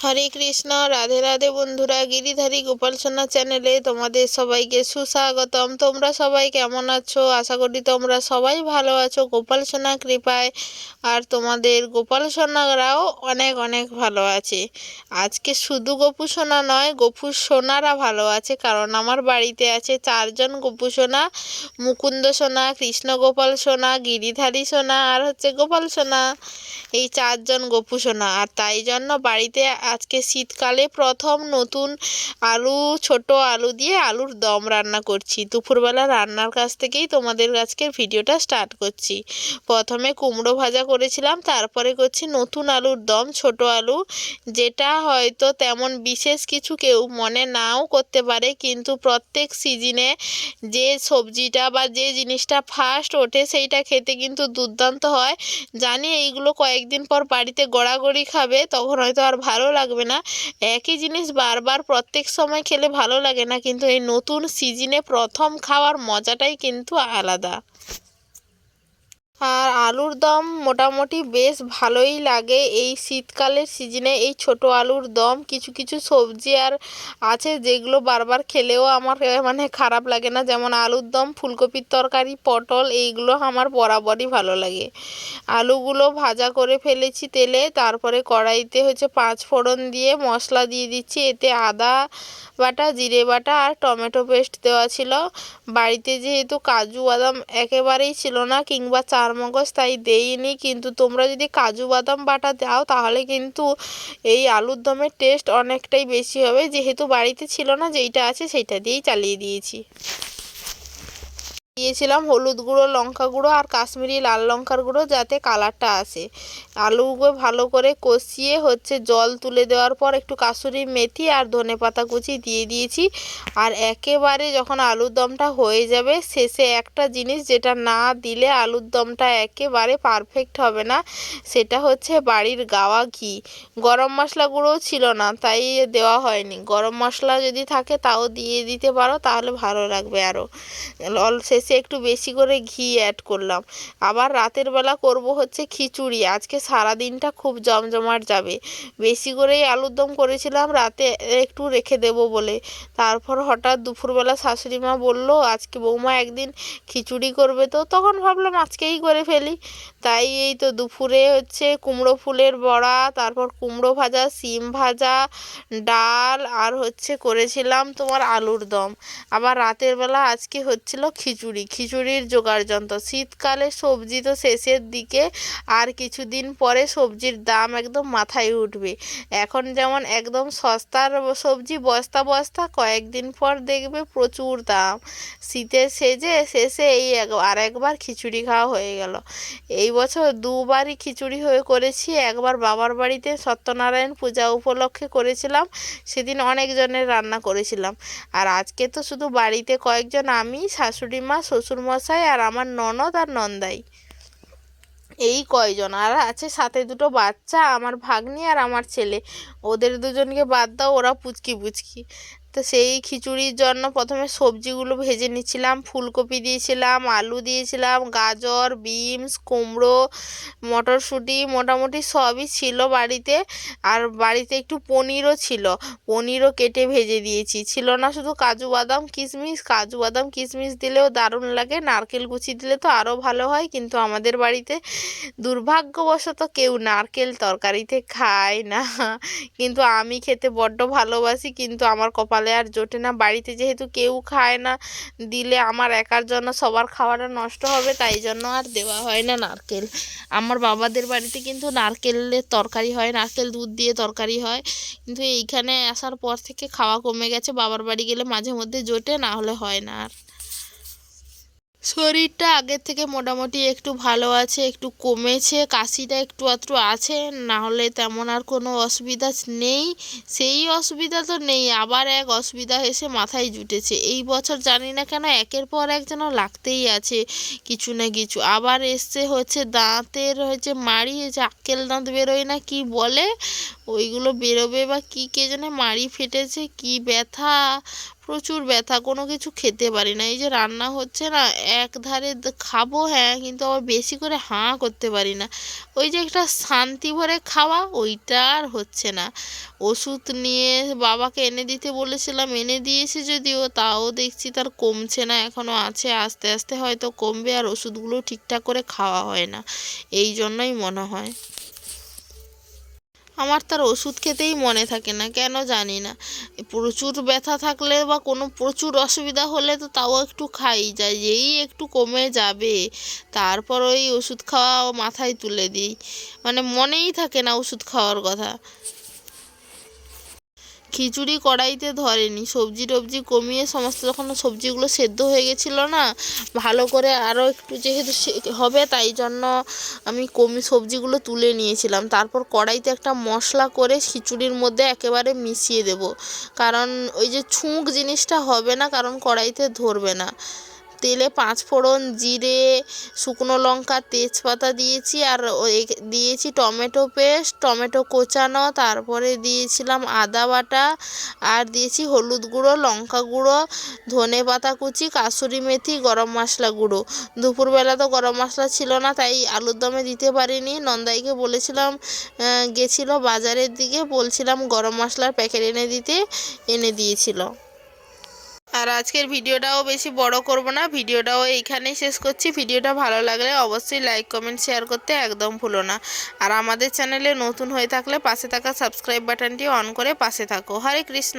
হরে কৃষ্ণ, রাধে রাধে বন্ধুরা, গিরিধারী গোপাল সোনা চ্যানেলে তোমাদের সবাইকে সুস্বাগতম। তোমরা সবাই কেমন আছো? আশা করি তোমরা সবাই ভালো আছো। গোপাল সোনা কৃপায় আর তোমাদের গোপাল সোনারাও অনেক অনেক ভালো আছে। আজকে শুধু গপু সোনা নয়, গপু সোনারা ভালো আছে কারণ আমার বাড়িতে আছে চারজন গপু সোনা, মুকুন্দ সোনা, কৃষ্ণ গোপাল সোনা, গিরিধারী সোনা আর হচ্ছে গোপাল সোনা। এই চারজন গপু সোনা আর তাই জন্য বাড়িতে আজকে শীতকালে প্রথম নতুন আলু, ছোট আলু দিয়ে আলুর দম রান্না করছি। দুপুরবেলা রান্নার কাছ থেকেই তোমাদের আজকের ভিডিওটা স্টার্ট করছি। প্রথমে কুমড়ো ভাজা করেছিলাম, তারপরে করছি নতুন আলুর দম, ছোট আলু, যেটা হয়তো তেমন বিশেষ কিছু কেউ মনে নাও করতে পারে, কিন্তু প্রত্যেক সিজনে যে সবজিটা বা যে জিনিসটা ফার্স্ট ওঠে, সেইটা খেতে কিন্তু দুর্দান্ত হয়। জানি এইগুলো কয়েকদিন পর বাড়িতে গড়াগড়ি খাবে, তখন হয়তো আর ভালো লাগবে না। একই জিনিস বারবার প্রত্যেক সময় খেলে ভালো লাগে না, কিন্তু এই নতুন সিজনে প্রথম খাওয়ার মজাটাই কিন্তু আলাদা। আর আলুর দম মোটামুটি বেশ ভালোই লাগে। এই শীতকালের সিজনে এই ছোট আলুর দম, কিছু কিছু সবজি আর আছে যেগুলো বারবার খেলেও আমার মানে খারাপ লাগে না। যেমন আলুর দম, ফুলকপির তরকারি, পটল, এইগুলো আমার বরাবরই ভালো লাগে। আলুগুলো ভাজা করে ফেলেছি তেলে, তারপরে কড়াইতে হচ্ছে পাঁচ ফোড়ন দিয়ে মশলা দিয়ে দিচ্ছি। এতে আদা বাটা, জিরে বাটা আর টমেটো পেস্ট দেওয়া ছিল। বাড়িতে যেহেতু কাজু বাদাম একেবারেই ছিল না, কিংবা চারমগজ তাই দেইনি, কিন্তু তোমরা যদি কাজু বাদাম বাটা দাও, তাহলে কিন্তু এই আলুর দমের টেস্ট অনেকটাই বেশি হবে। যেহেতু বাড়িতে ছিল না, যেইটা আছে সেইটা দিয়েই চালিয়ে দিয়েছি। দিয়েছিলাম হলুদ গুঁড়ো, লঙ্কা গুঁড়ো আর কাশ্মীরি লাল লঙ্কার গুঁড়ো যাতে কালারটা আসে। আলুগুলো ভালো করে কষিয়ে হচ্ছে জল তুলে দেওয়ার পর একটু কাসুরি মেথি আর ধনে পাতা কুচি দিয়ে দিয়েছি। আর একেবারে যখন আলুর দমটা হয়ে যাবে, শেষে একটা জিনিস যেটা না দিলে আলুর দমটা একেবারে পারফেক্ট হবে না, সেটা হচ্ছে বাড়ির গাওয়া ঘি। গরম মশলা গুঁড়োও ছিল না, তাই দেওয়া হয়নি। গরম মশলা যদি থাকে তাও দিয়ে দিতে পারো, তাহলে ভালো লাগবে আরও শেষে শেষে একটু বেশি করে ঘি অ্যাড করলাম। আবার রাতের বেলা করব হচ্ছে খিচুড়ি। আজকে সারা দিনটা খুব জমজমাট যাবে। বেশি করেই আলুর দম করেছিলাম, রাতে একটু রেখে দেব বলে। তারপর হঠাৎ দুপুরবেলা শাশুড়ি মা বলল, আজকে বৌমা একদিন খিচুড়ি করবে তো। তখন ভাবলাম, আজকেই করে ফেলি। তাই এই তো দুপুরে হচ্ছে কুমড়ো ফুলের বড়া, তারপর কুমড়ো ভাজা সিম ভাজা, ডাল, আর হচ্ছে করেছিলাম তোমার আলুর দম। আবার রাতের বেলা আজকে হচ্ছিল খিচুড়ি। খিচুড়ি। খিচুড়ির জোগাড় যন্ত্র। শীতকালে সবজি তো শেষের দিকে, আর কিছুদিন পরে সবজির দাম একদম মাথায় উঠবে। এখন যেমন একদম সস্তার সবজি বস্তা বস্তা, কয়েকদিন পর দেখবে প্রচুর দাম। শীতের সেজে শেষে এই আর একবার খিচুড়ি খাওয়া হয়ে গেল। এই বছর দুবারই খিচুড়ি হয়ে করেছি। একবার বাবার বাড়িতে সত্যনারায়ণ পূজা উপলক্ষে করেছিলাম। সেদিন অনেকজনের রান্না করেছিলাম। আর আজকে তো শুধু বাড়িতে কয়েকজন আমি শাশুড়ি মা শ্বশুরমশাই আর আমার ননদ আর নন্দাই। এই কয়জন, আর আছে সাথে দুটো বাচ্চা, আমার ভাগ্নি আর আমার ছেলে। ওদের দুজনকে বাদ দাও, ওরা পুচকি পুচকি তো সেই খিচুড়ির জন্য প্রথমে সবজিগুলো ভেজে নিচ্ছিলাম। ফুলকপি দিয়েছিলাম, আলু দিয়েছিলাম, গাজর, বিনস, কুমড়ো, মটরশুঁটি মোটামুটি সবই ছিল বাড়িতে। আর বাড়িতে একটু পনিরও ছিল। পনিরও কেটে ভেজে দিয়েছি। ছিল না শুধু কাজু বাদাম, কিশমিশ। কাজু বাদাম, কিশমিশ দিলেও দারুণ লাগে। নারকেল কুচি দিলে তো আরও ভালো হয়। কিন্তু আমাদের বাড়িতে দুর্ভাগ্যবশত কেউ নারকেল তরকারিতে খায় না। কিন্তু আমি খেতে বড্ড ভালোবাসি। কিন্তু আমার কপাল কপালে আর জোটে না। বাড়িতে যেহেতু কেউ খায় না, দিলে আমার একার জন্য সবার খাওয়াটা নষ্ট হবে, তাই জন্য আর দেওয়া হয় না নারকেল। আমার বাবাদের বাড়িতে কিন্তু নারকেলের তরকারি হয়, নারকেল দুধ দিয়ে তরকারি হয়। কিন্তু এইখানে আসার পর থেকে খাওয়া কমে গেছে, বাবার বাড়ি গেলে মাঝে মধ্যে জোটে, না হলে হয় না আর। শরীরটা আগের থেকে মোটামুটি একটু ভালো আছে, একটু কমেছে, কাশিটা একটু আধটু আছে, না হলে তেমন আর কোনো অসুবিধা নেই। সেই অসুবিধা তো নেই, আবার এক অসুবিধা এসে মাথায় জুটেছে। এই বছর জানি না কেন একের পর এক যেন লাগতেই আছে, কিছু না কিছু। আবার এসছে হচ্ছে দাঁতের হচ্ছে মাড়ি হচ্ছে আক্কেল দাঁত বেরোয় না কি বলে? ওইগুলো বেরোবে বা কী কে জানে মাড়ি ফেটেছে, কি ব্যথা? প্রচুর ব্যথা, কোনো কিছু খেতে পারি না। এই যে রান্না হচ্ছে না এক ধারে খাব হ্যাঁ কিন্তু আবার বেশি করে হাঁ করতে পারি না। ওই যে একটা শান্তি ভরে খাওয়া, ওইটা আর হচ্ছে না। ওষুধ নিয়ে বাবাকে এনে দিতে বলেছিলাম, এনে দিয়েছে যদিও, তাও দেখছি তার কমছে না এখনও আছে, আস্তে আস্তে হয়তো কমবে, আর ওষুধগুলো ঠিকঠাক করে খাওয়া হয় না। এই জন্যই মনে হয়। আমার তার ওষুধ খেতেই মনে থাকে না, কেন জানি না। প্রচুর ব্যথা থাকলে বা কোনো প্রচুর অসুবিধা হলে তো তাও একটু খাই, যাই যেই একটু কমে যাবে, তারপর ওই ওষুধ খাওয়া মাথায় তুলে দিই। মানে মনেই থাকে না ওষুধ খাওয়ার কথা। খিচুড়ি কড়াইতে ধরেনি। সবজি টবজি কমিয়ে সমস্ত যখন সবজিগুলো সেদ্ধ হয়ে গেছিল না, ভালো করে আরও একটু যেহেতু হবে তাই জন্য আমি কমি সবজিগুলো তুলে নিয়েছিলাম। তারপর কড়াইতে একটা মশলা করে খিচুড়ির মধ্যে একেবারে মিশিয়ে দেব। কারণ ওই যে ছুঁক জিনিসটা হবে না, কারণ কড়াইতে ধরবে না। তেলে পাঁচ ফোড়ন জিরে, শুকনো লঙ্কা, তেজপাতা দিয়েছি আর দিয়েছি টমেটো পেস্ট, টমেটো কোচানো, তারপরে দিয়েছিলাম আদা বাটা আর দিয়েছি হলুদ গুঁড়ো, লঙ্কা গুঁড়ো, ধনে পাতা কুচি, কাসুরি মেথি, গরম মশলা গুঁড়ো। দুপুরবেলা তো গরম মশলা ছিল না, তাই আলুর দমে দিতে পারিনি। নন্দাইকে বলেছিলাম গেছিল বাজারের দিকে, বলছিলাম গরম মশলার প্যাকেট এনে দিতে। এনে দিয়েছিল। আর আজকের ভিডিওটাও বেশি বড় করব না, ভিডিওটাও এইখানেই শেষ করছি। ভিডিওটা ভালো লাগলে অবশ্যই লাইক কমেন্ট শেয়ার করতে একদম ভুলো না। আর আমাদের চ্যানেলে নতুন হয়ে থাকলে পাশে থাকা সাবস্ক্রাইব বাটনটি অন করে পাশে থাকো। হরে কৃষ্ণ।